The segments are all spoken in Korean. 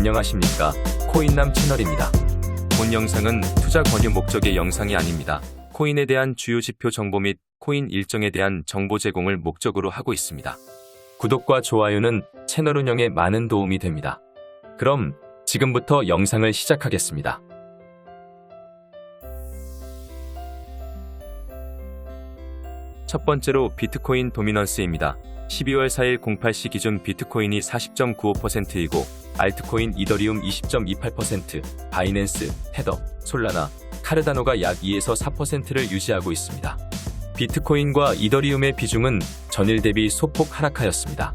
안녕하십니까 코인남 채널입니다. 본 영상은 투자 권유 목적의 영상이 아닙니다. 코인에 대한 주요 지표 정보 및 코인 일정에 대한 정보 제공을 목적으로 하고 있습니다. 구독과 좋아요는 채널 운영에 많은 도움이 됩니다. 그럼 지금부터 영상을 시작하겠습니다. 첫 번째로 비트코인 도미넌스입니다. 12월 4일 08시 기준 비트코인이 40.95%이고 알트코인 이더리움 20.28%, 바이낸스, 테더, 솔라나, 카르다노가 약 2에서 4%를 유지하고 있습니다. 비트코인과 이더리움의 비중은 전일 대비 소폭 하락하였습니다.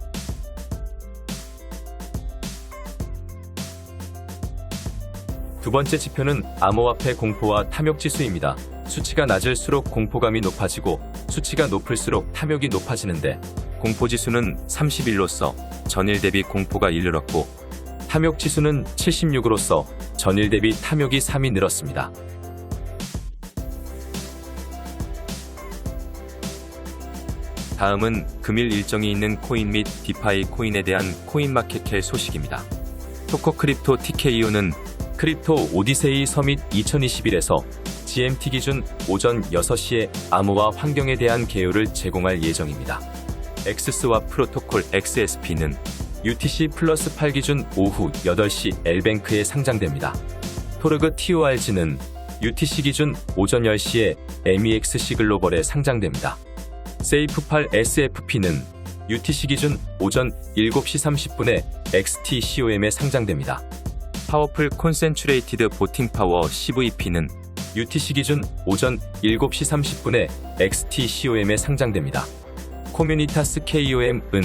두 번째 지표는 암호화폐 공포와 탐욕 지수입니다. 수치가 낮을수록 공포감이 높아지고 수치가 높을수록 탐욕이 높아지는데 공포 지수는 31로서 전일 대비 공포가 1 늘었고 탐욕 지수는 76으로서 전일 대비 탐욕이 3이 늘었습니다. 다음은 금일 일정이 있는 코인 및 디파이 코인에 대한 코인마켓캡 소식입니다. 토코 크립토 TKO는 크립토 오디세이 서밋 2021에서 GMT 기준 오전 6시에 암호화 환경에 대한 개요를 제공할 예정입니다. 엑스스와 프로토콜 XSP는 UTC 플러스 8 기준 오후 8시 L뱅크에 상장됩니다. 토르그 TORG는 UTC 기준 오전 10시에 MEXC 글로벌에 상장됩니다. 세이프8 SFP는 UTC 기준 오전 7시 30분에 XTCOM에 상장됩니다. 파워풀 콘센츄레이티드 보팅 파워 CVP는 UTC 기준 오전 7시 30분에 XTCOM에 상장됩니다. 코뮤니타스 KOM은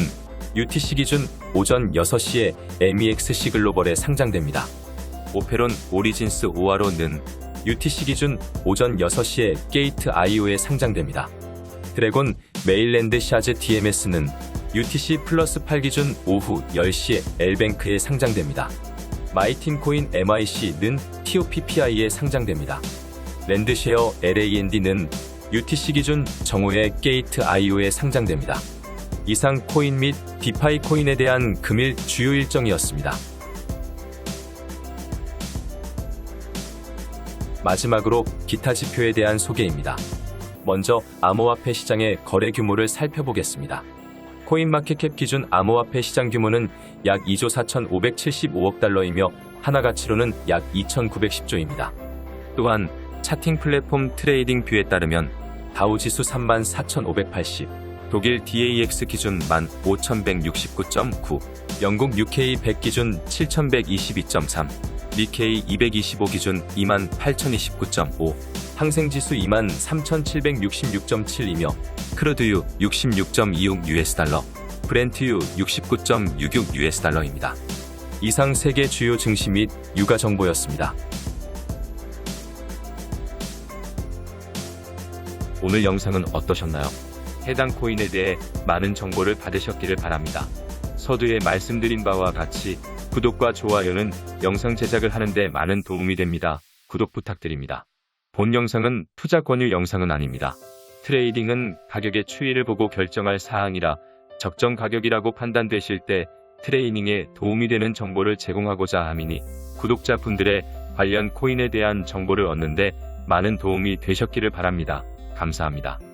UTC 기준 오전 6시에 MEXC 글로벌에 상장됩니다. 오페론 오리진스 오아로는 UTC 기준 오전 6시에 게이트 IO에 상장됩니다. 드래곤 메일랜드 샤즈 DMS는 UTC 플러스 8 기준 오후 10시에 L뱅크에 상장됩니다. 마이틴코인 MIC는 TOPPI에 상장됩니다. 랜드쉐어 LAND는 UTC 기준 정오에 게이트 IO에 상장됩니다. 이상 코인 및 디파이 코인에 대한 금일 주요 일정이었습니다. 마지막으로 기타 지표에 대한 소개입니다. 먼저 암호화폐 시장의 거래 규모를 살펴보겠습니다. 코인마켓캡 기준 암호화폐 시장 규모는 약 2조 4,575억 달러이며 하나 가치로는 약 2,910조입니다. 또한 차팅 플랫폼 트레이딩 뷰에 따르면 다우 지수 34,580, 독일 DAX 기준 15,169.9, 영국 UK 100 기준 7,122.3, 니케이 225 기준 28,029.5, 항생지수 23,766.7이며 크루드유 66.26 US 달러, 브렌트유 69.66 US 달러입니다. 이상 세계 주요 증시 및 유가 정보였습니다. 오늘 영상은 어떠셨나요? 해당 코인에 대해 많은 정보를 받으셨기를 바랍니다. 서두에 말씀드린 바와 같이 구독과 좋아요는 영상 제작을 하는데 많은 도움이 됩니다. 구독 부탁드립니다. 본 영상은 투자 권유 영상은 아닙니다. 트레이딩은 가격의 추이를 보고 결정할 사항이라 적정 가격이라고 판단되실 때 트레이닝에 도움이 되는 정보를 제공하고자 함이니 구독자분들의 관련 코인에 대한 정보를 얻는데 많은 도움이 되셨기를 바랍니다. 감사합니다.